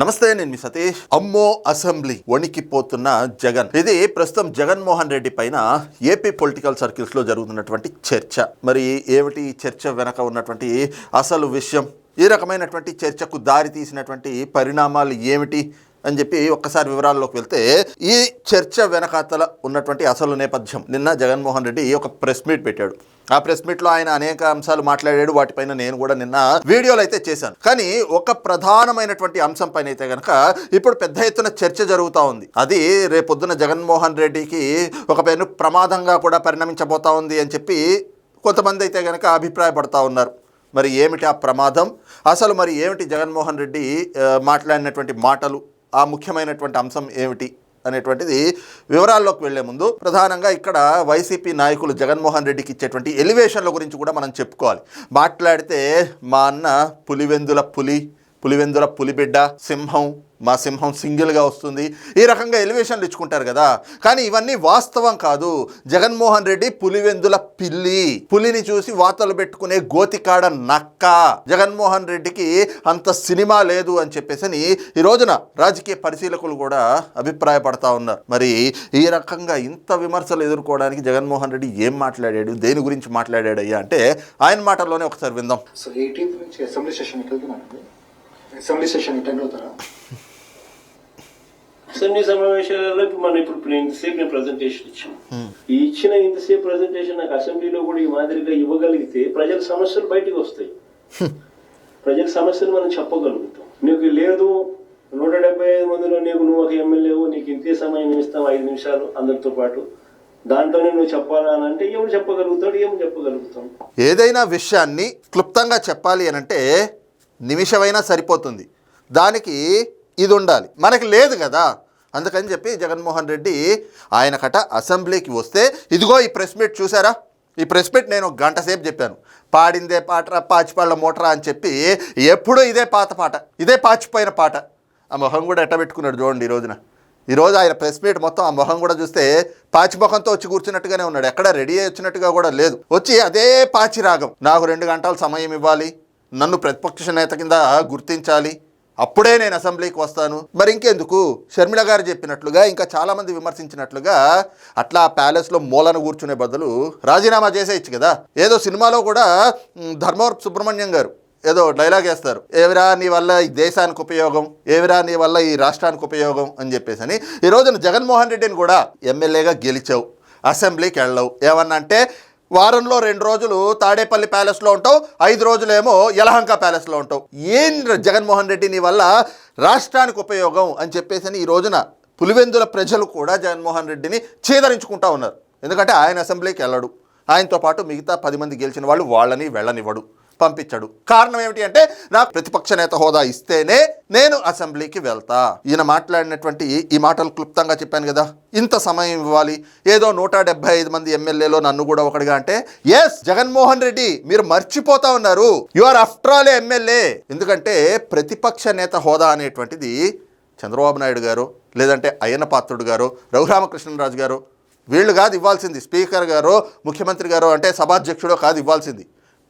నమస్తే నేను మీ సతీష్. అమ్మో అసెంబ్లీ వణికిపోతున్న జగన్. ఇది ప్రస్తుతం జగన్మోహన్ రెడ్డి పైన ఏపీ పొలిటికల్ సర్కిల్స్లో జరుగుతున్నటువంటి చర్చ. మరి ఏమిటి చర్చ వెనక ఉన్నటువంటి అసలు విషయం? ఈ రకమైనటువంటి చర్చకు దారి తీసినటువంటి పరిణామాలు ఏమిటి? అని చెప్పి ఒక్కసారి వివరాల్లోకి వెళ్తే ఈ చర్చ వెనకాతల ఉన్నటువంటి అసలు నేపథ్యం. నిన్న జగన్మోహన్ రెడ్డి ఒక ప్రెస్ మీట్ పెట్టాడు. ఆ ప్రెస్ మీట్లో ఆయన అనేక అంశాలు మాట్లాడాడు. వాటిపైన నేను కూడా నిన్న వీడియోలు అయితే చేశాను. కానీ ఒక ప్రధానమైనటువంటి అంశం పైన అయితే కనుక ఇప్పుడు పెద్ద ఎత్తున చర్చ జరుగుతూ ఉంది. అది రేపొద్దున జగన్మోహన్ రెడ్డికి ఒక పెను ప్రమాదంగా కూడా పరిణమించబోతా ఉంది అని చెప్పి కొంతమంది అయితే కనుక అభిప్రాయపడతా ఉన్నారు. మరి ఏమిటి ఆ ప్రమాదం? అసలు మరి ఏమిటి జగన్మోహన్ రెడ్డి మాట్లాడినటువంటి మాటలు? ఆ ముఖ్యమైనటువంటి అంశం ఏమిటి అనేటువంటిది వివరాల్లోకి వెళ్ళే ముందు ప్రధానంగా ఇక్కడ వైసీపీ నాయకులు జగన్మోహన్ రెడ్డికి ఇచ్చేటువంటి ఎలివేషన్ల గురించి కూడా మనం చెప్పుకోవాలి. మాట్లాడితే మా అన్న పులివెందుల పులి పులివెందుల పులిబిడ్డ సింహం మా సింహం సింగిల్గా వస్తుంది. ఈ రకంగా ఎలివేషన్లు ఇచ్చుకుంటారు కదా. కానీ ఇవన్నీ వాస్తవం కాదు. జగన్మోహన్ రెడ్డి పులివెందుల పిల్లి. పులిని చూసి వాతలు పెట్టుకునే గోతికాడ నక్క. జగన్మోహన్ రెడ్డికి అంత సినిమా లేదు అని చెప్పేసి ఈ రోజున రాజకీయ పరిశీలకులు కూడా అభిప్రాయపడతా ఉన్నారు. మరి ఈ రకంగా ఇంత విమర్శలు ఎదుర్కోవడానికి జగన్మోహన్ రెడ్డి ఏం మాట్లాడాడు? దేని గురించి మాట్లాడాడు అయ్యా అంటే ఆయన మాటల్లోనే ఒకసారి విందాం. సో ఎయిటీన్త్ నుంచి assembly session assembly session attend అవుతారా? అసెంబ్లీ సమావేశాలలో ఇప్పుడు మనం ఇప్పుడు ఇంతసేపు నేను ప్రజెంటేషన్ ఇచ్చాను. ఈ ఇచ్చిన ఇంతసేపు ప్రజెంటేషన్ నాకు అసెంబ్లీలో కూడా ఈ మాదిరిగా ఇవ్వగలిగితే ప్రజల సమస్యలు బయటికి వస్తాయి. ప్రజల సమస్యలు మనం చెప్పగలుగుతాం. నీకు లేదు నూట డెబ్బై ఐదు మందిలో నీకు నువ్వు ఒక ఎమ్మెల్యేవు నీకు ఇంతే సమయం ఇస్తాం ఐదు నిమిషాలు అందరితో పాటు. దాంట్లోనే నువ్వు చెప్పాలా అని అంటే ఎవరు చెప్పగలుగుతాడు ఏం చెప్పగలుగుతాం? ఏదైనా విషయాన్ని క్లుప్తంగా చెప్పాలి అని అంటే నిమిషమైనా సరిపోతుంది. దానికి ఇది ఉండాలి మనకి లేదు కదా. అందుకని చెప్పి జగన్మోహన్ రెడ్డి ఆయనకట అసెంబ్లీకి వస్తే ఇదిగో ఈ ప్రెస్ మీట్ చూసారా? ఈ ప్రెస్ మీట్ నేను ఒక గంట సేపు చెప్పాను. పాడిందే పాటరా పాచిపాళ్ళ మోటరా అని చెప్పి ఎప్పుడూ ఇదే పాత పాట ఇదే పాచిపోయిన పాట. ఆ మొహం కూడా ఎట్ట పెట్టుకున్నాడు చూడండి ఈ రోజున. ఈరోజు ఆయన ప్రెస్ మీట్ మొత్తం ఆ మొహం కూడా చూస్తే పాచి మొహంతో వచ్చి కూర్చున్నట్టుగానే ఉన్నాడు. ఎక్కడ రెడీ అయ్యి వచ్చినట్టుగా కూడా లేదు. వచ్చి అదే పాచి రాగం నాకు రెండు గంటల సమయం ఇవ్వాలి. నన్ను ప్రతిపక్ష నేత కింద గుర్తించాలి. అప్పుడే నేను అసెంబ్లీకి వస్తాను. మరి ఇంకెందుకు? షర్మిల గారు చెప్పినట్లుగా ఇంకా చాలామంది విమర్శించినట్లుగా అట్లా ప్యాలెస్లో మూలను కూర్చునే బదులు రాజీనామా చేసేయచ్చు కదా. ఏదో సినిమాలో కూడా మ్, ధర్మవరపు సుబ్రహ్మణ్యం గారు ఏదో డైలాగ్ వేస్తారు. ఏవిరా నీ వల్ల ఈ దేశానికి ఉపయోగం? ఏవిరా నీ వల్ల ఈ రాష్ట్రానికి ఉపయోగం? అని చెప్పేసి అని ఈ రోజున జగన్మోహన్ రెడ్డిని కూడా ఎమ్మెల్యేగా గెలిచావు. అసెంబ్లీకి వెళ్ళవు. ఏమన్నా అంటే వారంలో రెండు రోజులు తాడేపల్లి ప్యాలెస్లో ఉంటావు ఐదు రోజులేమో యలహంక ప్యాలెస్లో ఉంటావు. ఏం జగన్మోహన్ రెడ్డి నీ వల్ల రాష్ట్రానికి ఉపయోగం అని చెప్పేసి ఈ రోజున పులివెందుల ప్రజలు కూడా జగన్మోహన్ రెడ్డిని చేదరించుకుంటా ఉన్నారు. ఎందుకంటే ఆయన అసెంబ్లీకి వెళ్ళడు. ఆయనతో పాటు మిగతా పది మంది గెలిచిన వాళ్ళు వాళ్ళని వెళ్ళనివ్వడు. పంపించడు. కారణం ఏమిటి అంటే నాకు ప్రతిపక్ష నేత హోదా ఇస్తేనే నేను అసెంబ్లీకి వెళ్తా. ఈయన మాట్లాడినటువంటి ఈ మాటలు క్లుప్తంగా చెప్పాను కదా. ఇంత సమయం ఇవ్వాలి. ఏదో నూట డెబ్బై ఐదు మంది ఎమ్మెల్యేలో నన్ను కూడా ఒకటిగా అంటే ఎస్ జగన్మోహన్ రెడ్డి మీరు మర్చిపోతా ఉన్నారు. You are after all MLA ఎందుకంటే ప్రతిపక్ష నేత హోదా అనేటువంటిది చంద్రబాబు నాయుడు గారు లేదంటే అయ్యన్న పాత్రుడు గారు రఘురామకృష్ణరాజు గారు వీళ్ళు కాదు ఇవ్వాల్సింది. స్పీకర్ గారు ముఖ్యమంత్రి గారు అంటే సభాధ్యక్షుడో కాదు ఇవ్వాల్సింది.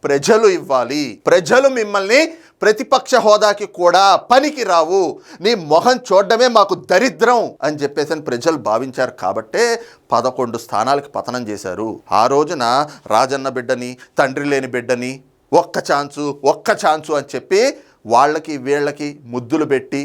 ప్రజలు ఇవ్వాలి. ప్రజలు మిమ్మల్ని ప్రతిపక్ష హోదాకి కూడా పనికి రావు నీ మొహం చూడడమే మాకు దరిద్రం అని చెప్పేసి అని ప్రజలు భావించారు. కాబట్టే పదకొండు స్థానాలకి పతనం చేశారు. ఆ రోజున రాజన్న బిడ్డని తండ్రి లేని బిడ్డని ఒక్క ఛాన్సు ఒక్క ఛాన్సు అని చెప్పి వాళ్ళకి వీళ్ళకి ముద్దులు పెట్టి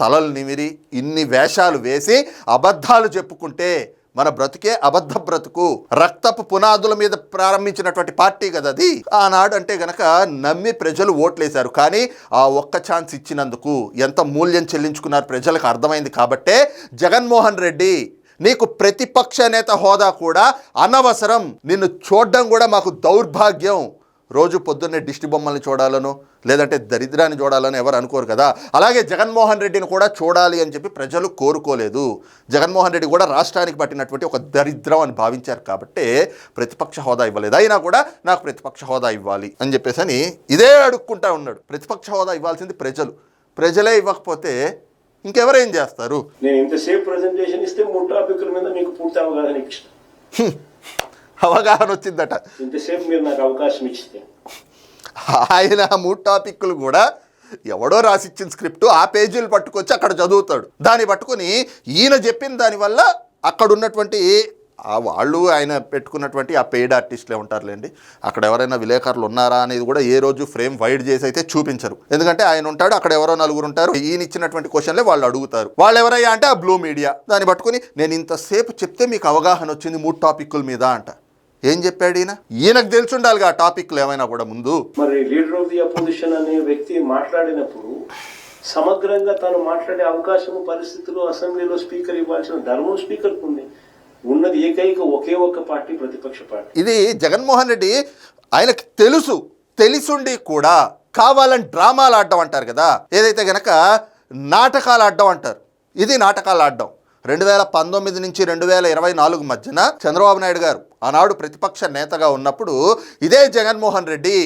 తలలు నిమిరి ఇన్ని వేషాలు వేసి అబద్ధాలు చెప్పుకుంటే మన బ్రతుకే అబద్ధ బ్రతుకు. రక్తపు పునాదుల మీద ప్రారంభించినటువంటి పార్టీ కదా అది. ఆనాడు అంటే గనక నమ్మి ప్రజలు ఓట్లేశారు. కానీ ఆ ఒక్క ఛాన్స్ ఇచ్చినందుకు ఎంత మూల్యం చెల్లించుకున్నారు ప్రజలకు అర్థమైంది కాబట్టే జగన్మోహన్ రెడ్డి నీకు ప్రతిపక్ష నేత హోదా కూడా అనవసరం. నిన్ను చూడడం కూడా మాకు దౌర్భాగ్యం. రోజు పొద్దున్నే దిష్టి బొమ్మల్ని చూడాలను లేదంటే దరిద్రాన్ని చూడాలని ఎవరు అనుకోరు కదా? అలాగే జగన్మోహన్ రెడ్డిని కూడా చూడాలి అని చెప్పి ప్రజలు కోరుకోలేదు. జగన్మోహన్ రెడ్డి కూడా రాష్ట్రానికి పట్టినటువంటి ఒక దరిద్రం అని భావించారు కాబట్టి ప్రతిపక్ష హోదా ఇవ్వలేదు. అయినా కూడా నాకు ప్రతిపక్ష హోదా ఇవ్వాలి అని చెప్పేసి అని ఇదే అడుక్కుంటా ఉన్నాడు. ప్రతిపక్ష హోదా ఇవ్వాల్సింది ప్రజలు. ప్రజలే ఇవ్వకపోతే ఇంకెవరేం చేస్తారు? నేను ఇంతసేపు ప్రజెంటేషన్ ఇస్తే మూడు టాపిక్ల మీద మీకు పూర్తి అవగాహన ఇచ్చిన. అవగాహన వచ్చిందట. అవకాశం ఇచ్చితే. ఆయన మూడు టాపిక్లు కూడా ఎవడో రాసిచ్చిన స్క్రిప్ట్ ఆ పేజీలు పట్టుకొచ్చి అక్కడ చదువుతాడు. దాన్ని పట్టుకొని ఈయన చెప్పిన దానివల్ల అక్కడ ఉన్నటువంటి ఆ వాళ్ళు ఆయన పెట్టుకున్నటువంటి ఆ పెయిడ్ ఆర్టిస్టులే ఉంటారులేండి అక్కడ ఎవరైనా విలేకరులు ఉన్నారా అనేది కూడా ఏ రోజు ఫ్రేమ్ వైడ్ చేసి అయితే చూపించరు. ఎందుకంటే ఆయన ఉంటాడు అక్కడ ఎవరో నలుగురు ఉంటారు ఈయన ఇచ్చినటువంటి క్వశ్చన్లే వాళ్ళు అడుగుతారు. వాళ్ళు ఎవరయ్యా అంటే ఆ బ్లూ మీడియా దాన్ని పట్టుకొని నేను ఇంతసేపు చెప్తే మీకు అవగాహన వచ్చింది మూడు టాపిక్ల మీద అంట. ఏం చెప్పాడు ఈయన? ఈయనకు తెలిసి ఉండాలిగా ఆ టాపిక్లు ఏమైనా కూడా ముందు. మరి లీడర్ ఆఫ్ ది అపోజిషన్ అనే వ్యక్తి మాట్లాడినప్పుడు సమగ్రంగా తను మాట్లాడే అవకాశము పరిస్థితులు అసెంబ్లీలో స్పీకర్ ఇవ్వాల్సిన ధర్మం స్పీకర్కు ఉంది. ఉన్నది ఏకైక ఒకే ఒక్క పార్టీ ప్రతిపక్ష పార్టీ. ఇది జగన్మోహన్ రెడ్డి ఆయనకు తెలుసు. తెలిసుండి కూడా కావాలని డ్రామాలు ఆడడం అంటారు కదా. ఏదైతే గనక నాటకాలు ఆడడం అంటారు. ఇది నాటకాలు ఆడడం. రెండు వేల పంతొమ్మిది నుంచి రెండు వేల ఇరవై నాలుగు మధ్యన చంద్రబాబు నాయుడు గారు ఆనాడు ప్రతిపక్ష నేతగా ఉన్నప్పుడు ఇదే జగన్మోహన్ రెడ్డి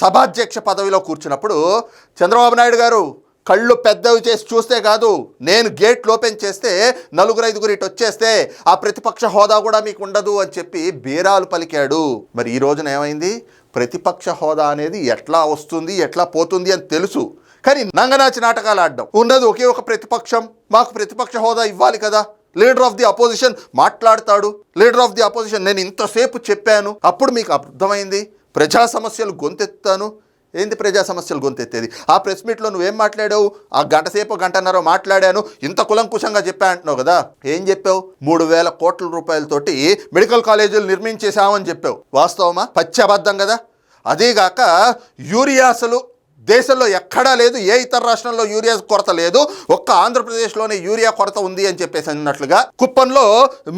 సభాధ్యక్ష పదవిలో కూర్చున్నప్పుడు చంద్రబాబు నాయుడు గారు కళ్ళు పెద్దవి చేసి చూస్తే కాదు నేను గేట్లు ఓపెన్ చేస్తే నలుగురు ఐదుగురు ఇటు వచ్చేస్తే ఆ ప్రతిపక్ష హోదా కూడా మీకు ఉండదు అని చెప్పి బీరాలు పలికాడు. మరి ఈ రోజున ఏమైంది? ప్రతిపక్ష హోదా అనేది ఎట్లా వస్తుంది ఎట్లా పోతుంది అని తెలుసు. కానీ నంగనాచి నాటకాలు ఆడడం. ఉన్నది ఒకే ఒక ప్రతిపక్షం. మాకు ప్రతిపక్ష హోదా ఇవ్వాలి కదా. లీడర్ ఆఫ్ ది అపోజిషన్ మాట్లాడతాడు. లీడర్ ఆఫ్ ది అపోజిషన్ నేను ఇంతసేపు చెప్పాను. అప్పుడు మీకు అర్థమైంది? ప్రజా సమస్యలు గొంతెత్తాను. ఏంది ప్రజా సమస్యలు గొంతెత్తేది? ఆ ప్రెస్ మీట్లో నువ్వేం మాట్లాడావు? ఆ గంట సేపు గంటన్నర మాట్లాడాను. ఇంత కులంకుశంగా చెప్పా అంటున్నావు కదా. ఏం చెప్పావు? మూడు వేల కోట్ల రూపాయలతోటి మెడికల్ కాలేజీలు నిర్మించేశామని చెప్పావు. వాస్తవమా? పచ్చి అబద్ధం కదా. అదేగాక యూరియా అసలు దేశంలో ఎక్కడా లేదు ఏ ఇతర రాష్ట్రంలో యూరియా కొరత లేదు ఒక్క ఆంధ్రప్రదేశ్లోనే యూరియా కొరత ఉంది అని చెప్పేసి అన్నట్లుగా కుప్పంలో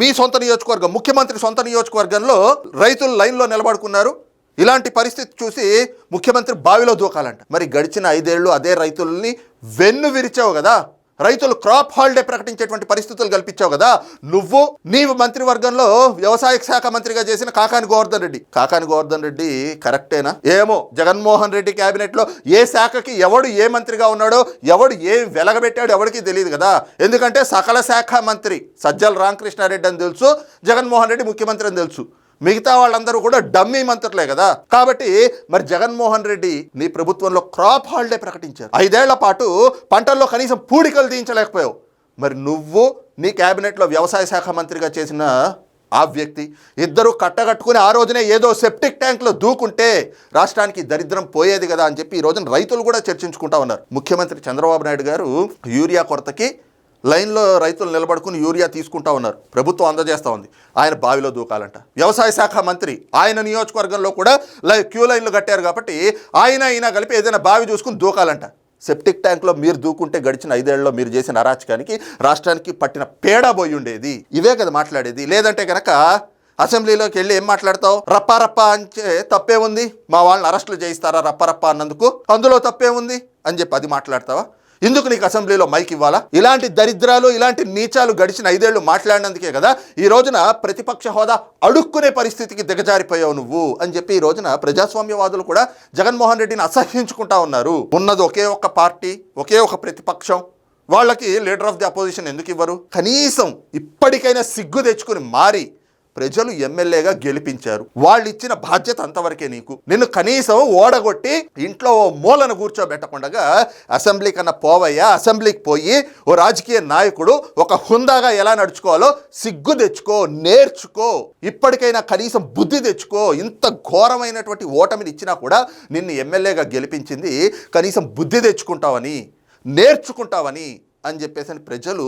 మీ సొంత నియోజకవర్గం ముఖ్యమంత్రి సొంత నియోజకవర్గంలో రైతులు లైన్లో నిలబడుకున్నారు. ఇలాంటి పరిస్థితి చూసి ముఖ్యమంత్రి బావిలో దూకాలంట. మరి గడిచిన ఐదేళ్ళు అదే రైతుల్ని వెన్ను విరిచావు కదా. రైతులు క్రాప్ హాలిడే ప్రకటించేటువంటి పరిస్థితులు కల్పించావు కదా. నువ్వు నీవు మంత్రివర్గంలో వ్యవసాయ శాఖ మంత్రిగా చేసిన కాకాని గోవర్ధన్ రెడ్డి. కాకాని గోవర్ధన్ రెడ్డి కరెక్టేనా? ఏమో జగన్మోహన్ రెడ్డి క్యాబినెట్లో ఏ శాఖకి ఎవడు ఏ మంత్రిగా ఉన్నాడో ఎవడు ఏ వెలగబెట్టాడో ఎవడికి తెలియదు కదా. ఎందుకంటే సకల శాఖ మంత్రి సజ్జల రామకృష్ణారెడ్డి అని తెలుసు జగన్మోహన్ రెడ్డి ముఖ్యమంత్రి అని తెలుసు. మిగతా వాళ్ళందరూ కూడా డమ్మీ మంత్రులే కదా. కాబట్టి మరి జగన్మోహన్ రెడ్డి నీ ప్రభుత్వంలో క్రాప్ హాలిడే ప్రకటించారు. ఐదేళ్ళ పాటు పంటల్లో కనీసం పూడికలు తీయించలేకపోయావు. మరి నువ్వు నీ క్యాబినెట్లో వ్యవసాయ శాఖ మంత్రిగా చేసిన ఆ వ్యక్తి ఇద్దరు కట్టగట్టుకుని ఆ రోజునే ఏదో సెప్టిక్ ట్యాంక్లో దూకుంటే రాష్ట్రానికి దరిద్రం పోయేది కదా అని చెప్పి ఈ రోజున రైతులు కూడా చర్చించుకుంటా ఉన్నారు. ముఖ్యమంత్రి చంద్రబాబు నాయుడు గారు యూరియా కొరతకి లైన్లో రైతులు నిలబడుకుని యూరియా తీసుకుంటా ఉన్నారు. ప్రభుత్వం అందజేస్తూ ఉంది. ఆయన బావిలో దూకాలంట. వ్యవసాయ శాఖ మంత్రి ఆయన నియోజకవర్గంలో కూడా లై క్యూ లైన్లు కట్టారు కాబట్టి ఆయన అయినా కలిపి ఏదైనా బావి చూసుకుని దూకాలంట. సెప్టిక్ ట్యాంక్లో మీరు దూకుంటే గడిచిన ఐదేళ్ళలో మీరు చేసిన అరాచకానికి రాష్ట్రానికి పట్టిన పేడ పోయి ఉండేది. ఇవే కదా మాట్లాడేది. లేదంటే కనుక అసెంబ్లీలోకి వెళ్ళి ఏం మాట్లాడతావు? రప్పా రప్పా అంటే తప్పే ఉంది. మా వాళ్ళని అరెస్టులు చేయిస్తారా రప్పారప్ప అన్నందుకు? అందులో తప్పే ఉంది అని చెప్పి అది మాట్లాడతావా? ఎందుకు నీకు అసెంబ్లీలో మైక్ ఇవ్వాలా? ఇలాంటి దరిద్రాలు ఇలాంటి నీచాలు గడిచిన ఐదేళ్ళు మాట్లాడినందుకే కదా ఈ రోజున ప్రతిపక్ష హోదా అడుక్కునే పరిస్థితికి దిగజారిపోయావు నువ్వు అని చెప్పి ఈ రోజున ప్రజాస్వామ్యవాదులు కూడా జగన్మోహన్ రెడ్డిని అసహ్యించుకుంటా ఉన్నారు. ఉన్నది ఒకే ఒక్క పార్టీ ఒకే ఒక ప్రతిపక్షం. వాళ్ళకి లీడర్ ఆఫ్ ది అపోజిషన్ ఎందుకు ఇవ్వరు? కనీసం ఇప్పటికైనా సిగ్గు తెచ్చుకుని మారి ప్రజలు ఎమ్మెల్యేగా గెలిపించారు. వాళ్ళు ఇచ్చిన బాధ్యత అంతవరకే నీకు. నిన్ను కనీసం ఓడగొట్టి ఇంట్లో ఓ మూలను కూర్చోబెట్టకుండా అసెంబ్లీ కన్నా పోవయ్యా అసెంబ్లీకి పోయి ఓ రాజకీయ నాయకుడు ఒక హుందాగా ఎలా నడుచుకోవాలో సిగ్గు తెచ్చుకో నేర్చుకో. ఇప్పటికైనా కనీసం బుద్ధి తెచ్చుకో. ఇంత ఘోరమైనటువంటి ఓటమిని ఇచ్చినా కూడా నిన్ను ఎమ్మెల్యేగా గెలిపించింది కనీసం బుద్ధి తెచ్చుకుంటావని నేర్చుకుంటావని అని చెప్పేసి ప్రజలు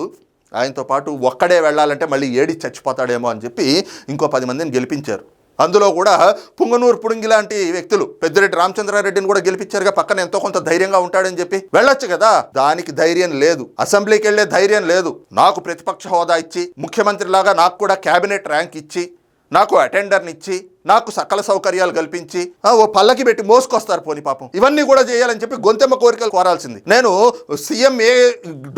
ఆయనతో పాటు ఒక్కడే వెళ్ళాలంటే మళ్ళీ ఏడి చచ్చిపోతాడేమో అని చెప్పి ఇంకో పది మందిని గెలిపించారు. అందులో కూడా పుంగనూరు పుడింగి లాంటి వ్యక్తులు పెద్దిరెడ్డి రామచంద్రారెడ్డిని కూడా గెలిపించారుగా పక్కన ఎంతో కొంత ధైర్యంగా ఉంటాడని చెప్పి వెళ్ళొచ్చు కదా? దానికి ధైర్యం లేదు. అసెంబ్లీకి వెళ్ళే ధైర్యం లేదు. నాకు ప్రతిపక్ష హోదా ఇచ్చి ముఖ్యమంత్రి లాగా నాకు కూడా క్యాబినెట్ ర్యాంక్ ఇచ్చి నాకు అటెండర్ని ఇచ్చి నాకు సకల సౌకర్యాలు కల్పించి ఓ పల్లకి పెట్టి మోసుకొస్తారు పోని పాపం. ఇవన్నీ కూడా చేయాలని చెప్పి గొంతెమ్మ కోరికలు కోరాల్సింది. నేను సీఎం ఏ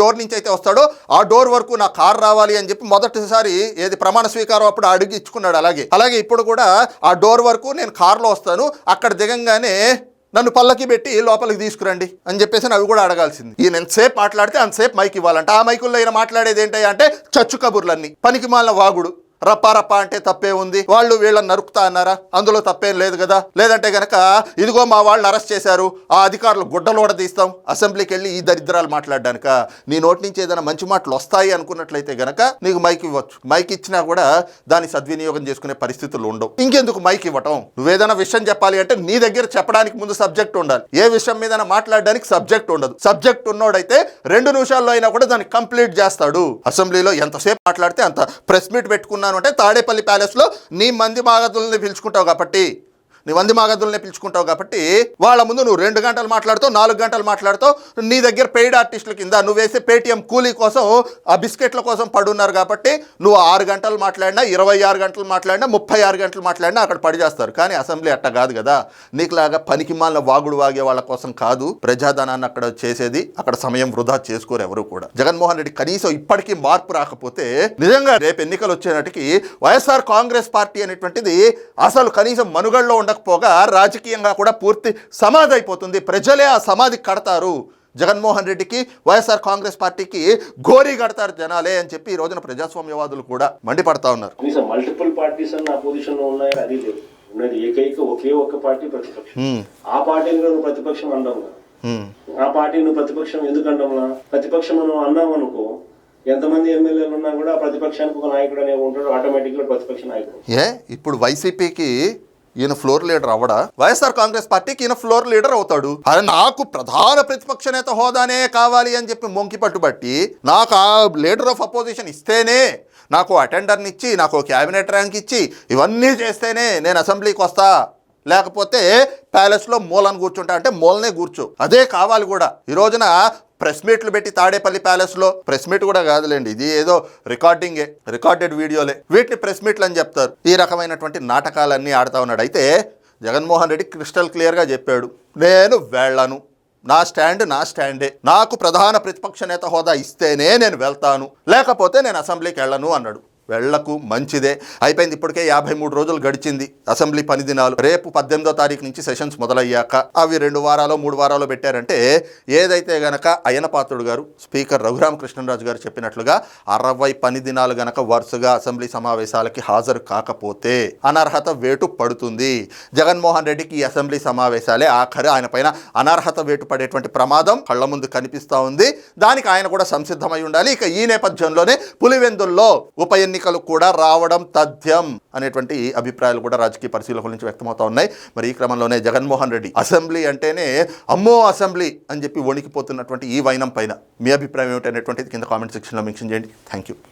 డోర్ నుంచి అయితే వస్తాడో ఆ డోర్ వరకు నా కార్ రావాలి అని చెప్పి మొదటిసారి ఏది ప్రమాణ స్వీకారం అప్పుడు అడిగి ఇచ్చుకున్నాడు అలాగే. అలాగే ఇప్పుడు కూడా ఆ డోర్ వరకు నేను కార్లో వస్తాను అక్కడ దిగంగానే నన్ను పల్లకి పెట్టి లోపలికి తీసుకురండి అని చెప్పేసి అవి కూడా అడగాల్సింది. ఈయన ఎంతసేపు మాట్లాడితే అంతసేపు మైక్ ఇవ్వాలంట. ఆ మైకుల్లో ఈయన మాట్లాడేది ఏంటంటే అంటే చచ్చు కబుర్లన్నీ. పనికి మాలిన వాగుడు. రప్పా అంటే తప్పే ఉంది. వాళ్ళు వీళ్ళని నరుకుతా అన్నారా? అందులో తప్పేం లేదు కదా. లేదంటే గనక ఇదిగో మా వాళ్ళని అరెస్ట్ చేశారు. ఆ అధికారులు గుడ్డలోడ తీస్తాం అసెంబ్లీకి వెళ్ళి ఈ దరిద్రాలు మాట్లాడడానిక. నీ నోటి నుంచి ఏదైనా మంచి మాటలు వస్తాయి అనుకున్నట్లయితే గనక నీకు మైక్ ఇవ్వచ్చు. మైక్ ఇచ్చినా కూడా దాన్ని సద్వినియోగం చేసుకునే పరిస్థితులు ఉండవు. ఇంకెందుకు మైక్ ఇవ్వటం? నువ్వేదైనా విషయం చెప్పాలి అంటే నీ దగ్గర చెప్పడానికి ముందు సబ్జెక్ట్ ఉండాలి. ఏ విషయం మీద మాట్లాడడానికి సబ్జెక్ట్ ఉండదు. సబ్జెక్ట్ ఉన్నోడైతే రెండు నిమిషాల్లో అయినా కూడా దాన్ని కంప్లీట్ చేస్తాడు. అసెంబ్లీలో ఎంతసేపు మాట్లాడితే అంత ప్రెస్ మీట్ పెట్టుకున్నా అంటే తాడేపల్లి ప్యాలెస్లో నీ మంది మాగదుల్ని పిలుచుకుంటావు కాబట్టి. నీ వంది మాగదుల్ని పిలుచుకుంటావు కాబట్టి వాళ్ళ ముందు నువ్వు రెండు గంటలు మాట్లాడుతావు నాలుగు గంటలు మాట్లాడుతావు. నీ దగ్గర పెయిడ్ ఆర్టిస్టుల కింద నువ్వు వేసే పేటిఎం కూలీ కోసం ఆ బిస్కెట్ల కోసం పడున్నారు కాబట్టి నువ్వు ఆరు గంటలు మాట్లాడినా ఇరవై ఆరు గంటలు మాట్లాడినా ముప్పై ఆరు గంటలు మాట్లాడినా అక్కడ పడి చేస్తారు కానీ అసెంబ్లీ అట్ట కాదు కదా. నీకులాగా పనికిమాలిన వాగుడు వాగే వాళ్ళ కోసం కాదు ప్రజాధనాన్ని అక్కడ చేసేది అక్కడ సమయం వృధా చేసుకోరు ఎవరు కూడా. జగన్మోహన్ రెడ్డి కనీసం ఇప్పటికీ మార్పు రాకపోతే నిజంగా రేపు ఎన్నికలు వచ్చేటికి వైఎస్ఆర్ కాంగ్రెస్ పార్టీ అనేటువంటిది అసలు కనీసం మనుగడలో ఉండకపోగా రాజకీయంగా కూడా పూర్తి సమాధి అయిపోతుంది. ప్రజలే ఆ సమాధి కడతారు. జగన్మోహన్ రెడ్డికి వైఎస్ఆర్ కాంగ్రెస్ పార్టీకి గోరీ కడతారు జనాలే అని చెప్పి ఈ రోజున ప్రజాస్వామ్యవాదులు కూడా మండిపడతా ఉన్నారు. మల్టిపుల్ పార్టీస్ అన్న పొజిషన్లో ఉన్నాయో? అది లేదు. ఉన్నది ఏకైక ఒకే ఒక్క పార్టీ ప్రతిపక్షం. ఆ పార్టీని నువ్వు ప్రతిపక్షం హ్మ్. ఆ పార్టీని ప్రతిపక్షం ఎందుకు అంటాంలా ప్రతిపక్షం మనం అన్నాం అనుకో ఎంతమంది ఎమ్మెల్యేలు ఉన్నా కూడా ప్రతిపక్షానికి ఒక నాయకుడు అనే ఉంటాడు. ఆటోమేటిక్గా ప్రతిపక్ష నాయకుడు. ఏ? ఇప్పుడు వైసీపీకి ఈయన ఫ్లోర్ లీడర్ అవ్వడా? వైఎస్ఆర్ కాంగ్రెస్ పార్టీకి ఈయన ఫ్లోర్ లీడర్ అవుతాడు. అది నాకు ప్రధాన ప్రతిపక్ష నేత హోదానే కావాలి అని చెప్పి మొంకి పట్టుబట్టి నాకు ఆ లీడర్ ఆఫ్ అపోజిషన్ ఇస్తేనే నాకు అటెండర్ని ఇచ్చి నాకు క్యాబినెట్ ర్యాంక్ ఇచ్చి ఇవన్నీ చేస్తేనే నేను అసెంబ్లీకి వస్తా. లేకపోతే ప్యాలెస్లో మూలను కూర్చుంటా అంటే మూలనే కూర్చో. అదే కావాలి కూడా. ఈ రోజున ప్రెస్ మీట్లు పెట్టి తాడేపల్లి ప్యాలెస్లో ప్రెస్ మీట్ కూడా కాదులేండి ఇది ఏదో రికార్డింగే రికార్డెడ్ వీడియోలే. వీటిని ప్రెస్ మీట్లు అని చెప్తారు. ఈ రకమైనటువంటి నాటకాలన్నీ ఆడుతా ఉన్నాడు. అయితే జగన్మోహన్ రెడ్డి క్రిస్టల్ క్లియర్గా చెప్పాడు. నేను వెళ్ళను. నా స్టాండ్ నా స్టాండే. నాకు ప్రధాన ప్రతిపక్ష నేత హోదా ఇస్తేనే నేను వెళ్తాను. లేకపోతే నేను అసెంబ్లీకి వెళ్ళను అన్నాడు. వెళ్ళకు మంచిదే. అయిపోయింది ఇప్పటికే యాభై మూడు రోజులు గడిచింది. అసెంబ్లీ పని దినాలు. రేపు పద్దెనిమిదో తారీఖు నుంచి సెషన్స్ మొదలయ్యాక అవి రెండు వారాలు మూడు వారాలు పెట్టారంటే ఏదైతే గనక అయ్యనపాత్రుడు గారు స్పీకర్ రఘురామకృష్ణరాజు గారు చెప్పినట్లుగా అరవై పని దినాలు గనక వరుసగా అసెంబ్లీ సమావేశాలకి హాజరు కాకపోతే అనర్హత వేటు పడుతుంది. జగన్మోహన్ రెడ్డికి ఈ అసెంబ్లీ సమావేశాలే ఆఖరి. ఆయన పైన అనర్హత వేటు పడేటువంటి ప్రమాదం కళ్ళ ముందు కనిపిస్తూ ఉంది. దానికి ఆయన కూడా సంసిద్ధమై ఉండాలి. ఇక ఈ నేపథ్యంలోనే పులివెందుల్లో ఉప ఎన్నికలు కూడా రావడం తథ్యం అనేటువంటి అభిప్రాయాలు కూడా రాజకీయ పరిశీలకుల నుంచి వ్యక్తమవుతా ఉన్నాయి. మరి ఈ క్రమంలోనే జగన్మోహన్ రెడ్డి అసెంబ్లీ అంటేనే అమ్మో అసెంబ్లీ అని చెప్పి వణికిపోతున్నటువంటి ఈ వైనం పైన. మీ అభిప్రాయం ఏమిటనేటువంటిది కింద కామెంట్ సెక్షన్లో మెన్షన్ చేయండి. Thank you.